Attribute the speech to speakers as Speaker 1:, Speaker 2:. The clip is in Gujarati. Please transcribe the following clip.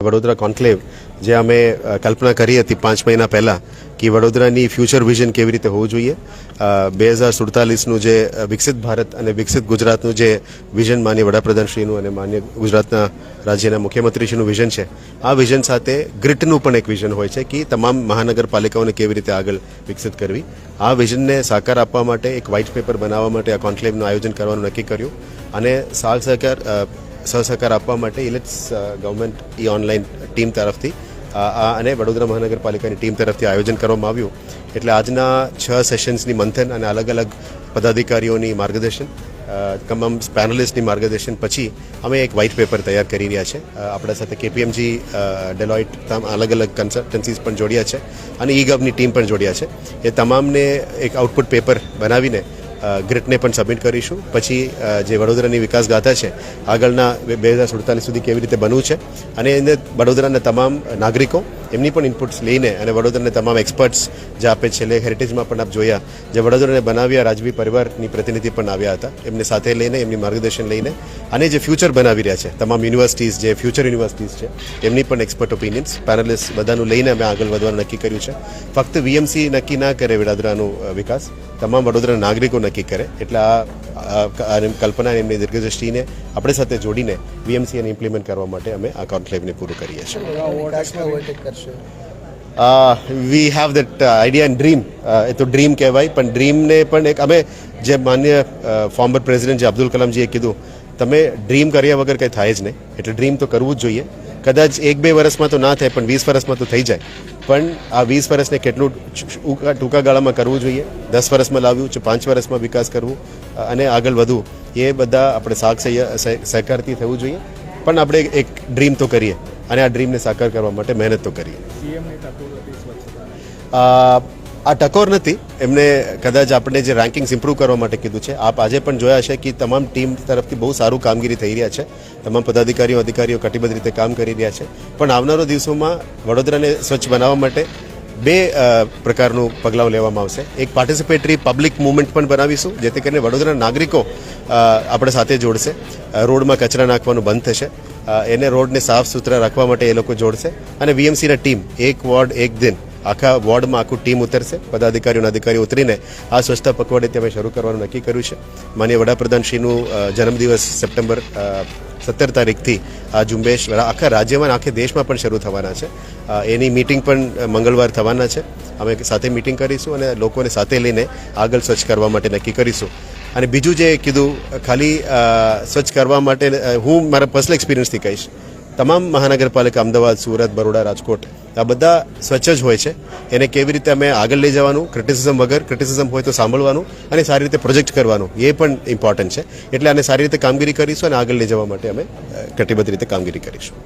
Speaker 1: વડોદરા કોન્ક્લેવ, જે અમે કલ્પના કરી હતી પાંચ મહિના પહેલાં કે વડોદરાની ફ્યુચર વિઝન કેવી રીતે હોવું જોઈએ. બે હજાર સુડતાલીસનું જે વિકસિત ભારત અને વિકસિત ગુજરાતનું જે વિઝન માન્ય વડાપ્રધાનશ્રીનું અને માન્ય ગુજરાતના રાજ્યના મુખ્યમંત્રીશ્રીનું વિઝન છે, આ વિઝન સાથે ગ્રીટનું પણ એક વિઝન હોય છે કે તમામ મહાનગરપાલિકાઓને કેવી રીતે આગળ વિકસિત કરવી. આ વિઝનને સાકાર આપવા માટે એક વ્હાઇટ પેપર બનાવવા માટે આ કોન્ક્લેવનું આયોજન કરવાનું નક્કી કર્યું અને સાલ સહકાર સહસહકાર આપવા માટે IELTS government e online team તરફથી અને વડોદરા મહાનગરપાલિકાની ટીમ તરફથી આયોજન કરવામાં આવ્યું. એટલે આજના છ સેશન્સની મંથન અને અલગ અલગ પદાધિકારીઓની માર્ગદર્શન તમામ પેનલિસ્ટની માર્ગદર્શન પછી અમે એક વ્હાઇટ પેપર તૈયાર કરી રહ્યા છે. આપણા સાથે કેપીએમજી ડેલોઇટ અલગ અલગ કન્સલ્ટન્સીસ પણ જોડ્યા છે અને ઈ ગવની ટીમ પણ જોડ્યા છે. એ તમામને એક આઉટપુટ પેપર બનાવીને ગ્રીટને પણ સબમિટ કરીશું. પછી જે વડોદરાની વિકાસ ગાથા છે, આગળના બે હજાર સુડતાલીસ સુધી કેવી રીતે બનવું છે? અને એને વડોદરાના તમામ નાગરિકો એમની પણ ઇનપુટ્સ લઈને અને વડોદરાને તમામ એક્સપર્ટ્સ જે આપે છેલ્લે હેરિટેજમાં પણ આપ જોયા, જે વડોદરાને બનાવ્યા, રાજવી પરિવારની પ્રતિનિધિ પણ આવ્યા હતા. એમને સાથે લઈને, એમની માર્ગદર્શન લઈને અને જે ફ્યુચર બનાવી રહ્યા છે, તમામ યુનિવર્સિટીઝ જે ફ્યુચર યુનિવર્સિટીઝ છે, એમની પણ એક્સપર્ટ ઓપિનિયન્સ પેનલિસ્ટ બધાનું લઈને અમે આગળ વધવાનું નક્કી કર્યું છે. ફક્ત વીએમસી નક્કી ના કરે વડોદરાનો વિકાસ, તમામ વડોદરાના નાગરિકો નક્કી કરે. એટલે આ કલ્પના અને એમની દીર્ઘદ્રષ્ટિને આપણે સાથે જોડીને વીએમસી અને ઇમ્પ્લિમેન્ટ કરવા માટે અમે આ કોન્ક્લેવને પૂરું કરીએ છીએ. We have that idea and dream એ તો ડ્રીમ કહેવાય પણ ડ્રીમને પણ એક અમે જે માન્ય ફોર્મર પ્રેસિડેન્ટ જે અબ્દુલ કલામજીએ કીધું તમે ડ્રીમ કર્યા વગર કંઈ થાય જ નહીં. એટલે ડ્રીમ તો કરવું જ જોઈએ. કદાચ એક બે વર્ષમાં તો ના થાય પણ વીસ વર્ષમાં તો થઈ જાય. પણ આ વીસ વર્ષને કેટલું ટૂંકા ગાળામાં કરવું જોઈએ? દસ વર્ષમાં લાવ્યું છે પાંચ વર્ષમાં વિકાસ કરવું? અને આગળ વધવું. એ બધા આપણે સાક સહ્ય- સહકારથી થવું જોઈએ. પણ આપણે એક ડ્રીમ તો કરીએ. અને આ ડ્રીમને સાકાર કરવા માટે મહેનત તો કરીએ. આ ટકોર નથી. એમને કદાચ આપણે જે રેન્કિંગ્સ ઇમ્પ્રૂવ કરવા માટે કીધું છે. આપ આજે પણ જોયા છે કે તમામ ટીમ તરફથી બહુ સારું કામગીરી થઈ રહ્યા છે. તમામ પદાધિકારીઓ, અધિકારીઓ કટિબદ્ધ રીતે કામ કરી રહ્યા છે. પણ આવનારો દિવસોમાં વડોદરાને સ્વચ્છ બનાવવા માટે બે પ્રકારનું પગલાં લેવામાં આવશે. એક પાર્ટિસિપેટરી પબ્લિક મુવમેન્ટ પણ બનાવીશું, જેથી કરીને વડોદરાના નાગરિકો આપણે સાથે જોડશે. રોડમાં કચરા નાખવાનું બંધ થશે. એને રોડને સાફ સુથરા રાખવા માટે એ લોકો જોડશે. અને વીએમસીના ટીમ એક વોર્ડ, એક દિન આખા વોર્ડમાં આખું ટીમ ઉતરશે. પદાધિકારીઓ અને અધિકારીઓ ઉતરીને આ સ્વચ્છતા પખવાડે અમે શરૂ કરવાનું નક્કી કર્યું છે. માન્ય વડાપ્રધાનશ્રીનું જન્મદિવસ સપ્ટેમ્બર સત્તર તારીખથી આ ઝુંબેશ આખા રાજ્યમાં આખે દેશમાં પણ શરૂ થવાના છે. એની મીટિંગ પણ મંગળવાર થવાના છે. અમે સાથે મીટિંગ કરીશું અને લોકોને સાથે લઈને આગળ સ્વચ્છ કરવા માટે નક્કી કરીશું. અને બીજું જે કીધું, ખાલી સ્વચ્છ કરવા માટે હું મારા પર્સનલ એક્સપિરિયન્સથી કહીશ. તમામ મહાનગરપાલિકા, અમદાવાદ, સુરત, બરોડા, રાજકોટ, આ બધા સ્વચ્છ જ હોય છે. એને કેવી રીતે અમે આગળ લઈ જવાનું ક્રિટિસિઝમ વગર ક્રિટિસિઝમ હોય તો સાંભળવાનું અને સારી રીતે પ્રોજેક્ટ કરવાનું, એ પણ ઇમ્પોર્ટન્ટ છે. એટલે આને સારી રીતે કામગીરી કરીશું અને આગળ લઈ જવા માટે અમે કટિબદ્ધ રીતે કામગીરી કરીશું.